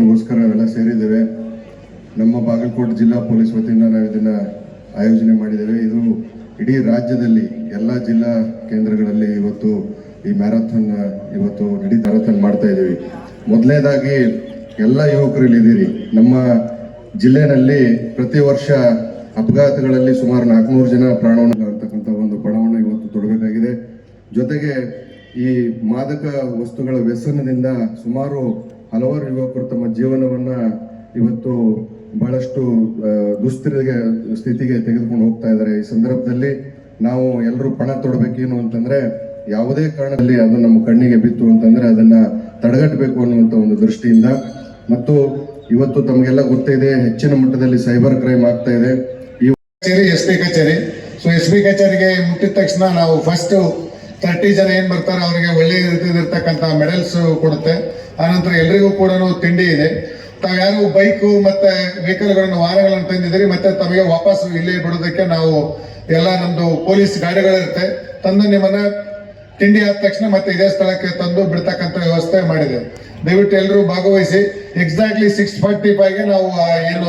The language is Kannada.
ಗೋಸ್ಕರ ನಾವೆಲ್ಲ ಸೇರಿದ್ದೇವೆ. ನಮ್ಮ ಬಾಗಲಕೋಟೆ ಜಿಲ್ಲಾ ಪೊಲೀಸ್ ವತಿಯಿಂದ ನಾವು ಇದನ್ನ ಆಯೋಜನೆ ಮಾಡಿದ್ದೇವೆ. ಇದು ಇಡೀ ರಾಜ್ಯದಲ್ಲಿ ಎಲ್ಲ ಜಿಲ್ಲಾ ಕೇಂದ್ರಗಳಲ್ಲಿ ಇವತ್ತು ಈ ಮ್ಯಾರಥಾನ್ ಇವತ್ತು ಇಡೀ ಮ್ಯಾರಥಾನ್ ಮಾಡ್ತಾ ಇದ್ದೀವಿ ಮೊದಲನೇದಾಗಿ ಎಲ್ಲ ಯುವಕರು ಇಲ್ಲಿದ್ದೀರಿ ನಮ್ಮ ಜಿಲ್ಲೆನಲ್ಲಿ ಪ್ರತಿ ವರ್ಷ ಅಪಘಾತಗಳಲ್ಲಿ ಸುಮಾರು ನಾಲ್ಕುನೂರು ಜನ ಪ್ರಾಣವನ್ನು ಅಂತಕ್ಕಂಥ ಒಂದು ಪಣವನ್ನು ಇವತ್ತು ತೊಡಬೇಕಾಗಿದೆ. ಜೊತೆಗೆ ಈ ಮಾದಕ ವಸ್ತುಗಳ ವ್ಯಸನದಿಂದ ಸುಮಾರು ಹಲವಾರು ಯುವಕರು ತಮ್ಮ ಜೀವನವನ್ನ ಇವತ್ತು ಬಹಳಷ್ಟು ದುಸ್ಥಿತಿಗೆ ಸ್ಥಿತಿಗೆ ತೆಗೆದುಕೊಂಡು ಹೋಗ್ತಾ ಇದ್ದಾರೆ. ಈ ಸಂದರ್ಭದಲ್ಲಿ ನಾವು ಎಲ್ಲರೂ ಪಣ ತೊಡಬೇಕೇನು ಅಂತಂದ್ರೆ ಯಾವುದೇ ಕಾರಣದಲ್ಲಿ ಅದು ನಮ್ಮ ಕಣ್ಣಿಗೆ ಬಿತ್ತು ಅಂತಂದ್ರೆ ಅದನ್ನ ತಡೆಗಟ್ಟಬೇಕು ಅನ್ನುವಂತ ಒಂದು ದೃಷ್ಟಿಯಿಂದ. ಮತ್ತು ಇವತ್ತು ತಮಗೆಲ್ಲ ಗೊತ್ತಿದೆ, ಹೆಚ್ಚಿನ ಮಟ್ಟದಲ್ಲಿ ಸೈಬರ್ ಕ್ರೈಮ್ ಆಗ್ತಾ ಇದೆ. ಎಸ್ ಪಿ ಕಚೇರಿ. ಸೊ ಎಸ್ ಪಿ ಕಚೇರಿಗೆ ಮುಟ್ಟಿದ ತಕ್ಷಣ ನಾವು ಫಸ್ಟ್ ತರ್ಟಿ ಜನ ಏನ್ ಬರ್ತಾರೆ, ಅವರಿಗೆ ಒಳ್ಳೆ ರೀತಿಯಲ್ಲಿರ್ತಕ್ಕಂಥ ಮೆಡಲ್ಸ್ ಕೊಡುತ್ತೆ. ಆನಂತರ ಎಲ್ರಿಗೂ ಕೂಡ ತಿಂಡಿ ಇದೆ. ತಾವು ಯಾರು ಬೈಕು ಮತ್ತೆ ವೆಹಿಕಲ್ಗಳನ್ನು, ವಾಹನಗಳನ್ನು ತಂದಿದ್ದೀರಿ, ಮತ್ತೆ ತಮಗೆ ವಾಪಸ್ ಇಲ್ಲೇ ಬಿಡೋದಕ್ಕೆ ನಾವು ಎಲ್ಲ ನಮ್ದು ಪೊಲೀಸ್ ಗಾಡಿಗಳಿರುತ್ತೆ. ತಂದು ನಿಮ್ಮನ್ನ ತಿಂಡಿ ಆದ ತಕ್ಷಣ ಮತ್ತೆ ಇದೇ ಸ್ಥಳಕ್ಕೆ ತಂದು ಬಿಡ್ತಕ್ಕಂಥ ವ್ಯವಸ್ಥೆ ಮಾಡಿದೆ. ದಯವಿಟ್ಟು ಎಲ್ಲರೂ ಭಾಗವಹಿಸಿ. ಎಕ್ಸಾಕ್ಟ್ಲಿ ಸಿಕ್ಸ್ ಫಾರ್ಟಿ ಫೈವ್ಗೆ ನಾವು ಏನು